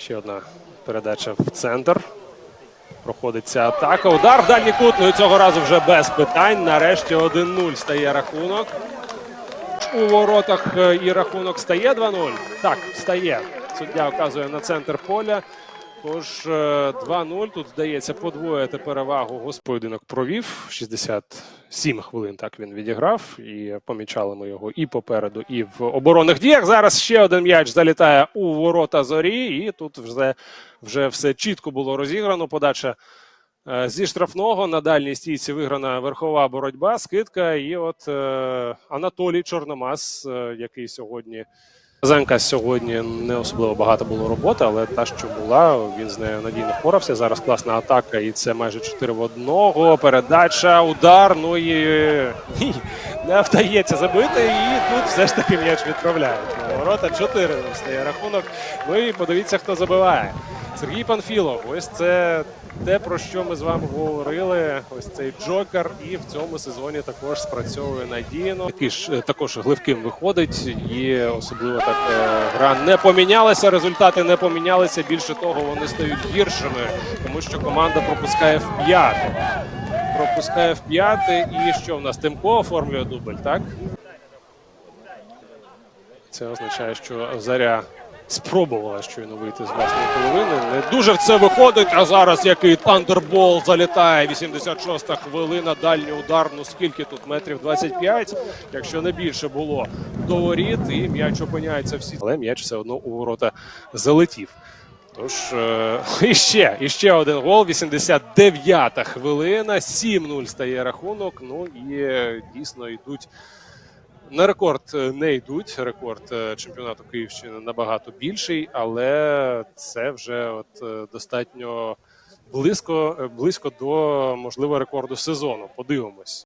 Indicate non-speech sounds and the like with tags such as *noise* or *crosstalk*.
Ще одна передача в центр. Проходить ця атака. Удар в дальній кут. Ну і цього разу вже без питань. Нарешті 1-0 стає рахунок. У воротах е, і рахунок стає 2-0. Так, стає. Суддя вказує на центр поля. Тож е, 2-0. Тут здається подвоїти перевагу. Господинок провів 67 хвилин. Так він відіграв. І помічали ми його і попереду, і в оборонних діях. Зараз ще один м'яч залітає у ворота зорі, і тут вже, вже все чітко було розіграно. Подача е, зі штрафного на дальній стійці виграна верхова боротьба, скидка. І от е, Анатолій Чорномас, е, який сьогодні. Зенка сьогодні не особливо багато було роботи, але та, що була, він з нею надійно впорався. Зараз класна атака, і це майже 4 в одного. Передача, удар. Ну і ні, не вдається забити. І тут все ж таки м'яч відправляють. Ворота 4 стає рахунок. Ну і подивіться, хто забиває. Сергій Панфілов. Ось це те, про що ми з вами говорили. Ось цей Джокер, і в цьому сезоні також спрацьовує надійно. Такий ж е, також гливким виходить. І особливо так е, гра не помінялася. Результати не помінялися. Більше того, вони стають гіршими, тому що команда пропускає в п'яте. Пропускає в п'яте. І що в нас Тимко оформлює дубль, так? Це означає, що Заря спробувала щойно вийти з власної половини. Не дуже в це виходить. А зараз який тандербол залітає. 86-та хвилина. Дальній удар. Ну скільки тут метрів 25, якщо не більше було до воріт, і м'яч опиняється всі. Але м'яч все одно у ворота залетів. Тож е, *laughs* іще, іще один гол. 89-та хвилина. 7-0 стає рахунок. Ну і е, дійсно йдуть. На рекорд е, не йдуть. Рекорд е, чемпіонату Київщини набагато більший, але це вже от е, достатньо близько, близько до можливо рекорду сезону. Подивимось.